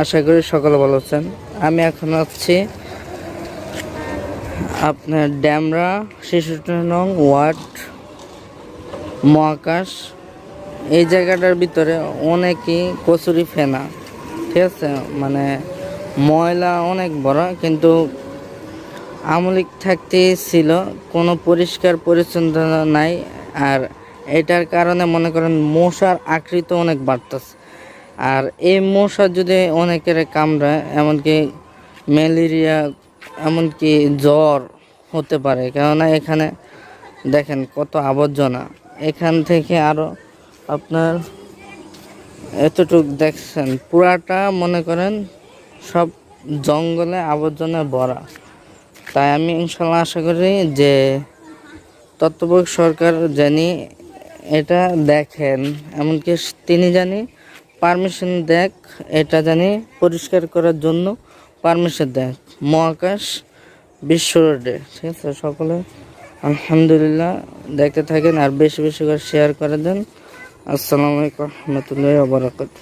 আশা করি সকলে ভালো আছেন। আমি এখন আছি আপনার ড্যামরা শিশুটি নং ওয়ার্ড মহাকাশ। এই জায়গাটার ভিতরে অনেকই কচুরি ফেনা, ঠিক আছে? মানে ময়লা অনেক বড়, কিন্তু আমলিক থাকতে ছিল, কোনো পরিষ্কার পরিচ্ছন্নতা নাই। আর এটার কারণে মনে করেন মশার আকৃত অনেক বাড়তেছে। আর এই মশা যদি অনেকের কামড়ায়, এমনকি ম্যালেরিয়া, এমনকি জ্বর হতে পারে, কেননা এখানে দেখেন কত আবর্জনা। এখান থেকে আরও আপনার এতটুক দেখছেন, পুরাটা মনে করেন সব জঙ্গলে আবর্জনা ভরা। তাই আমি ইনশাল্লাহ আশা করি যে তত্ত্বাবধায়ক সরকার জানি এটা দেখেন, এমনকি তিনি জানি পারমিশন দেখ, এটা জানি পরিষ্কার করার জন্য পারমিশন দেখ। মহাকাশ বিশ্ব রোডে, ঠিক আছে? সকলে আলহামদুলিল্লাহ দেখতে থাকেন আর বেশি বেশি করে শেয়ার করে দেন। আসসালামু আলাইকুম রহমতুল্লাহ বারাকাত